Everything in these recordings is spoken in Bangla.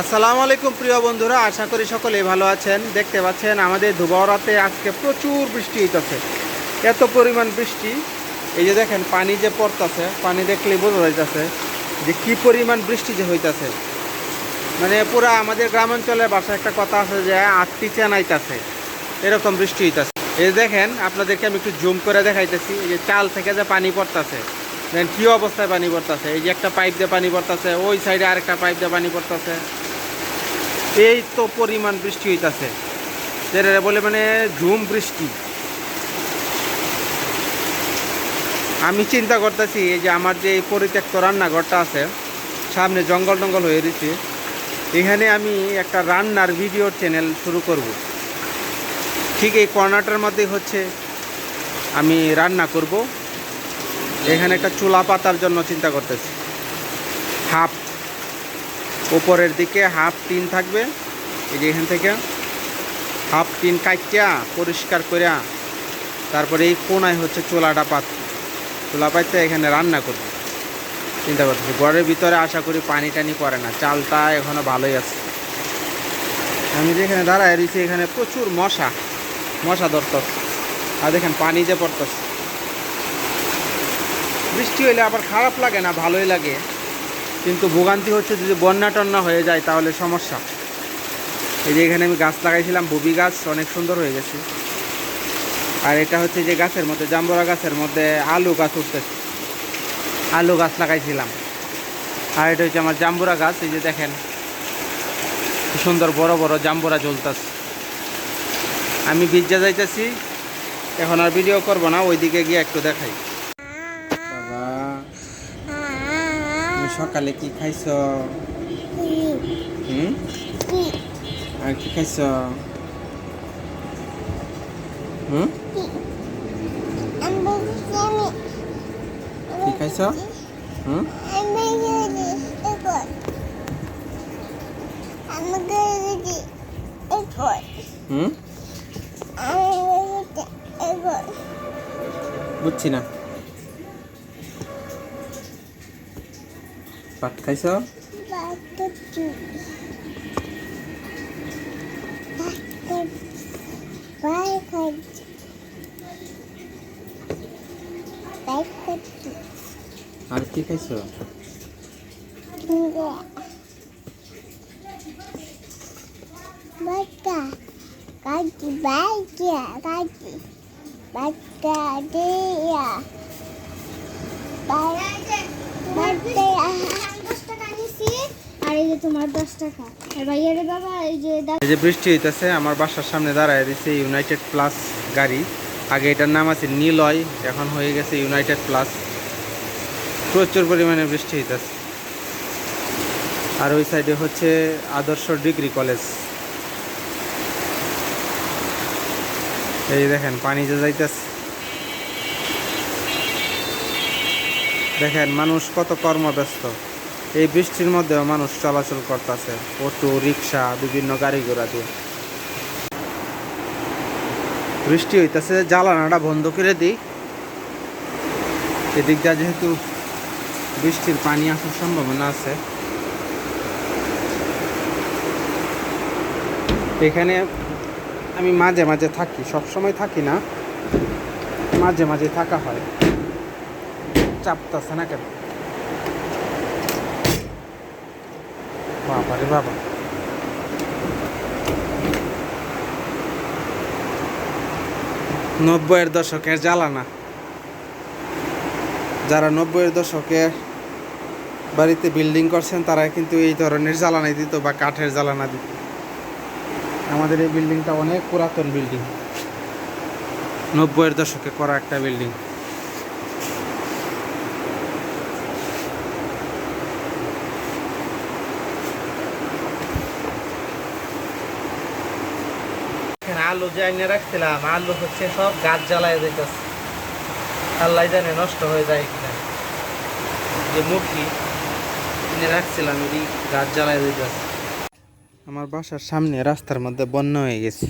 আসসালামু আলাইকুম প্রিয় বন্ধুরা, আশা করি সকলেই ভালো আছেন। দেখতে পাচ্ছেন, আমাদের ধুবাওড়াতে আজকে প্রচুর বৃষ্টি হইতেছে। এত পরিমাণ বৃষ্টি। এই যে দেখেন, পানি যে পড়তেছে, পানি দেখলেই বোঝা যাইতেছে যে কি পরিমাণ বৃষ্টি যে হইতাছে। মানে পুরা আমাদের গ্রামাঞ্চলের বাসায় একটা কথা আছে যে আটটি চেনাইতেছে। এরকম বৃষ্টি হইতেছে। এই দেখেন, আপনাদেরকে আমি একটু জুম করে দেখাইতেছি, এই যে চাল থেকে যে পানি পড়তাছে। দেখেন কী অবস্থায় পানি পড়তাছে। এই যে একটা পাইপ দিয়ে পানি পড়তাছে, ওই সাইডে আরেকটা পাইপ দিয়ে পানি পড়তাছে। এই তো পরিমাণ বৃষ্টি হইতাছে। যেটা বলে মানে ঝুম বৃষ্টি। আমি চিন্তা করতেছি যে আমার যে পরিত্যক্ত রান্নাঘরটা আছে, সামনে জঙ্গল টঙ্গল হয়ে রয়েছে, এখানে আমি একটা রান্নার ভিডিও চ্যানেল শুরু করব। ঠিক এই কর্নারটার মধ্যেই হচ্ছে আমি রান্না করব। এখানে একটা চুলা পাতার জন্য চিন্তা করতেছি। হাফ ওপরের দিকে হাফ টিন থাকবে। এই যে এখান থেকে হাফ টিন কাটিয়া পরিষ্কার করিয়া তারপরে এই কোনায় হচ্ছে চুলাটা পাত চুলা পাইতে এখানে রান্না করব। চিন্তা করতেছি, ঘরের ভিতরে আশা করি পানি টানি পড়ে না, চালটা এখনও ভালোই আছে। আমি যেখানে দাঁড়ায় রয়েছি এখানে প্রচুর মশা মশা ধরতস আর দেখেন পানি যে পড়তস বৃষ্টি হইলে আবার খারাপ লাগে না, ভালোই লাগে। কিন্তু ভোগান্তি হচ্ছে যদি বন্যা টন্যা হয়ে যায় তাহলে সমস্যা। এই যে এখানে আমি গাছ লাগাইছিলাম ববি গাছ, অনেক সুন্দর হয়ে গেছে। আর এটা হচ্ছে যে গাছের মধ্যে জাম্বরা গাছের মধ্যে আলু গাছ উঠতেছে। আলু গাছ লাগাইছিলাম। আর এটা হচ্ছে আমার জাম্বুরা গাছ, এই যে দেখেন। সুন্দর বড় বড় জাম্বুরা জ্বলতেছে। আমি বিজ্জা যাইতেছি, এখন আর ভিডিও করব না, ওইদিকে গিয়ে একটু দেখাই বাবা তুমি সকালে কি খাইছ? হুম? আর কি খাইছ? হুম? কি খাইছ? হুম? হুম? বুঝছি না। ভাত খাইছ আর কি খাইছ Baka, kaki baja, kaki baka dia, baka আর আর বৃষ্টি হইতেছে, আমার বাসার সামনে দাঁড়ায় ইউনাইটেড প্লাস গাড়ি। আগে এটার নাম আছে নীলয়, এখন হয়ে গেছে ইউনাইটেড প্লাস প্রচুর পরিমাণে বৃষ্টি হইতেছে। আর ওই সাইডে হচ্ছে আদর্শ ডিগ্রি কলেজ। এই দেখেন, পানি যে যাইতেছে। দেখেন, মানুষ কত কর্মব্যস্ত। এই বৃষ্টির মধ্যেও মানুষ চলাচল করতেছে। অটো রিক্সা বিভিন্ন গাড়ি ঘোড়া দিয়ে। বৃষ্টি হইতেছে, জ্বালানাটা বন্ধ করে দিই। এদিক দিয়ে যেহেতু বৃষ্টির পানি আসার সম্ভাবনা আছে। এখানে আমি মাঝে মাঝে থাকি সব সময় থাকি না। মাঝে মাঝে থাকা হয়। চাপতাছে না কেন? বাবা রে বাবা। নব্বইয়ের দশকের জ্বালানা। যারা নব্বইয়ের দশকে বাড়িতে বিল্ডিং করছেন তারা কিন্তু এই ধরনের জ্বালানা দিত বা কাঠের জ্বালানা দিত। আমাদের এই বিল্ডিংটা অনেক পুরাতন বিল্ডিং নব্বইয়ের দশকে করা একটা বিল্ডিং আলু যে এনে রাখছিলাম, আলু হচ্ছে সব গাছ জ্বালায় যাইতেছে আল্লাহ জানে নষ্ট হয়ে যায় কিনা। যে মুরগি এনে রাখছিলাম, এটি গাছ জ্বালায় যাইতেছে আমার বাসার সামনে রাস্তার মধ্যে বন্যা হয়ে গেছে।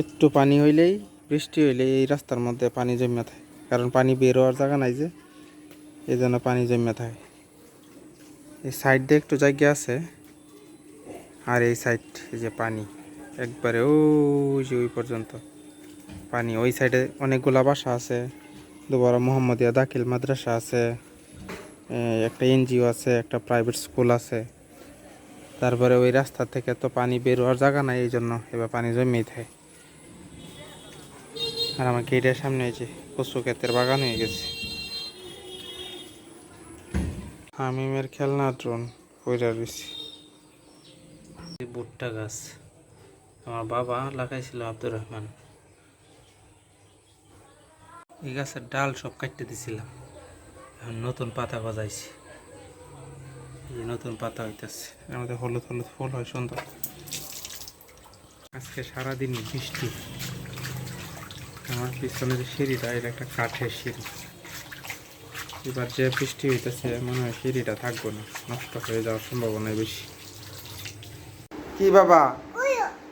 একটু পানি হইলেই, বৃষ্টি হইলে এই রাস্তার মধ্যে পানি জমে থাকে। কারণ পানি বের হওয়ার জায়গা নাই যে এই জন্য পানি জমে থাকে। এই সাইড দিয়ে একটু জায়গা আছে, আর এই সাইড, এই যে পানি। একবারে ওই যে ওই পর্যন্ত। পানি ওই সাইডে অনেকগুলা বাসা আছে, দুবারা মোহাম্মদিয়া দাখিল মাদ্রাসা আছে একটা এনজিও আছে, একটা প্রাইভেট স্কুল আছে। তারপরে ওই রাস্তা থেকে তো পানি বের হওয়ার জায়গা নাই এই জন্য এবার পানি জমিয়ে থাকে। আর আমার গেটের সামনে যে কচু ক্ষেতের বাগান হয়ে গেছে। হামিমের খেলনা ড্রোন পয়রা রয়েছে। ভুট্টা গাছ। আমার বাবা লাগাইছিল আব্দুর রহমান। এই গাছের ডাল সব কাটতে দিছিলাম। এখন নতুন পাতা গজাইছে। নতুন পাতা হইতেছে। আমাদের হলুদ হলুদ ফুল হয়, সুন্দর। আজকে সারাদিন বৃষ্টি। আমার পিছনের যে সিঁড়িটা, এটা একটা কাঠের সিঁড়ি। এবার যে বৃষ্টি হইতেছে, মনে হয় সিঁড়িটা থাকব না। নষ্ট হয়ে যাওয়ার সম্ভাবনা বেশি। কি বাবা?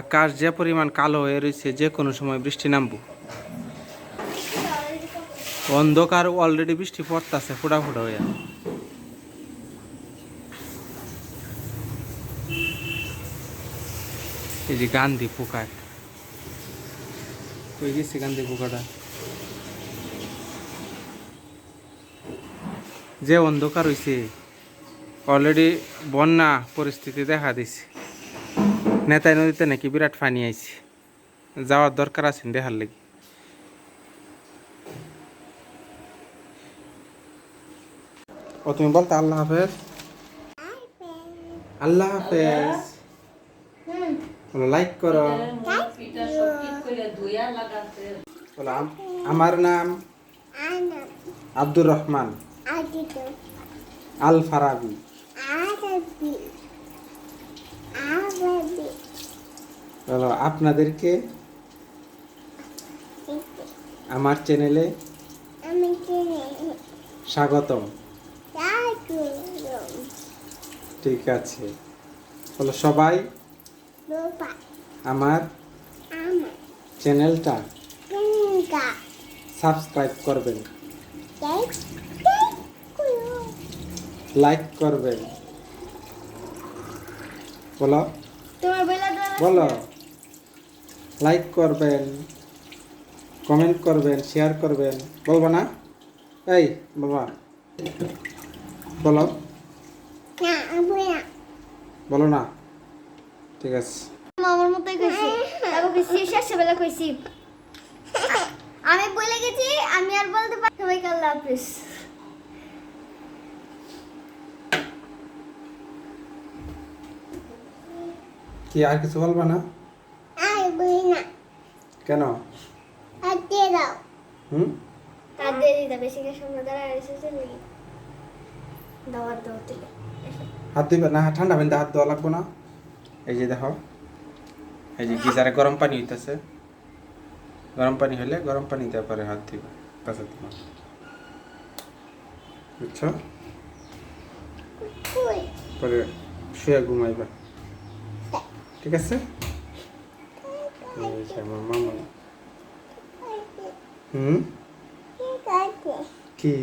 আকাশ যে পরিমাণ কালো হয়ে রয়েছে, যে কোনো সময় বৃষ্টি নামবো। অন্ধকার অলরেডি বৃষ্টি পড়তেছে ফোটা ফোটা হয়ে এই যে গান্ধী পোকা একটা। কই গেছে গান্ধী পোকাটা? যে অন্ধকার হয়েছে অলরেডি বন্যা পরিস্থিতি দেখা দিছে। নেতাই নদীতে নাকি বিরাট পানি আইছে। যাওয়ার দরকার আছে দেখার লাগি। ও তুমি বলতে আল্লাহ হাফেজ? আল্লাহ হাফেজ। বলো লাইক করো। আমার নাম আব্দুর রহমান। আল ফারাবি। বলো আপনাদেরকে আমার চ্যানেলে স্বাগতম। ঠিক আছে। বলো সবাই আমার চ্যানেলটা সাবস্ক্রাইব করবেন। লাইক করবেন। বলো। বেলা লাইক করবেন কমেন্ট করবেন শেয়ার করবেন। বলব না? এই বাবা বলো। বলো না। ঠিক আছে। আমার মতোই কইছি। তারপর কইছি শেষে কইছি। আমি বলে গেছি আমি আর বলতে পারি সবাইকে আল্লাহ হাফিজ। কি আর কিছু বলবা না? কেন? হুম? হাত দিবে না? ঠান্ডা পানিতে হাত দেওয়া লাগবো না? এই যে দেখো এই যে গিজারে গরম পানি হইতেছে। গরম পানি হলে গরম পানি দেওয়ার পরে হাত দিবে কাছে তোমার বুঝছ? পরে শুয়ে ঘুমাইবা। ঠিক আছে? আমার মামা। হুম? কি?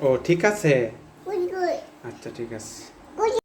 ও ঠিক আছে। আচ্ছা ঠিক আছে।